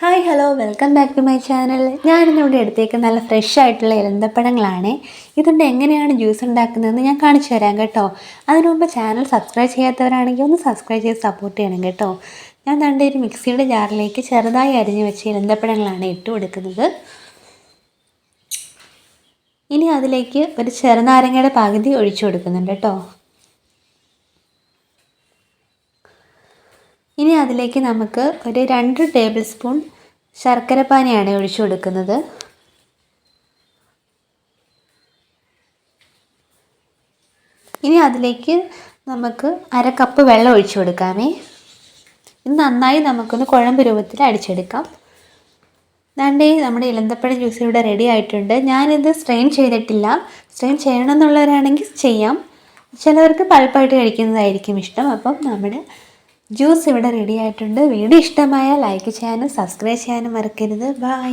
Hi hello welcome back to my channel ഞാനിന്നിവിടെ എടുത്തേക്ക് നല്ല ഫ്രഷ് ആയിട്ടുള്ള ഇലന്തപ്പഴങ്ങളാണ് ഇതുകൊണ്ട് എങ്ങനെയാണ് ജ്യൂസ് ഉണ്ടാക്കുന്നതെന്ന് ഞാൻ കാണിച്ചു തരാം കേട്ടോ. അതിനു മുമ്പ് ചാനൽ സബ്സ്ക്രൈബ് ചെയ്യാത്തവരാണെങ്കിൽ ഒന്ന് സബ്സ്ക്രൈബ് ചെയ്ത് സപ്പോർട്ട് ചെയ്യണം കേട്ടോ. ഞാൻ തണ്ട ഒരു മിക്സിയുടെ ജാറിലേക്ക് ചെറുതായി അരിഞ്ഞു വെച്ച ഇലന്തപ്പഴങ്ങളാണ് ഇട്ട് കൊടുക്കുന്നത്. ഇനി അതിലേക്ക് ഒരു ചെറുനാരങ്ങയുടെ പകുതി ഒഴിച്ചു കൊടുക്കുന്നുണ്ട് കേട്ടോ. ഇനി അതിലേക്ക് നമുക്ക് ഒരു രണ്ട് ടേബിൾ സ്പൂൺ ശർക്കരപ്പാനിയാണ് ഒഴിച്ചു കൊടുക്കുന്നത്. ഇനി അതിലേക്ക് നമുക്ക് അര കപ്പ് വെള്ളം ഒഴിച്ചു കൊടുക്കാമേ. ഇത് നന്നായി നമുക്കൊന്ന് കുഴമ്പ് രൂപത്തിൽ അടിച്ചെടുക്കാം. ദാണ്ടേ നമ്മുടെ ഇലന്തപ്പഴം ജ്യൂസ് ഇവിടെ റെഡി ആയിട്ടുണ്ട്. ഞാനിത് സ്ട്രെയിൻ ചെയ്തിട്ടില്ല. സ്ട്രെയിൻ ചെയ്യണമെന്നുള്ളവരാണെങ്കിൽ ചെയ്യാം. ചിലവർക്ക് പൾപ്പായിട്ട് കഴിക്കുന്നതായിരിക്കും ഇഷ്ടം. അപ്പം നമ്മുടെ ജ്യൂസ് ഇവിടെ റെഡി ആയിട്ടുണ്ട്. വീഡിയോ ഇഷ്ടമായ ലൈക്ക് ചെയ്യാനും സബ്സ്ക്രൈബ് ചെയ്യാനും മറക്കരുത്. ബൈ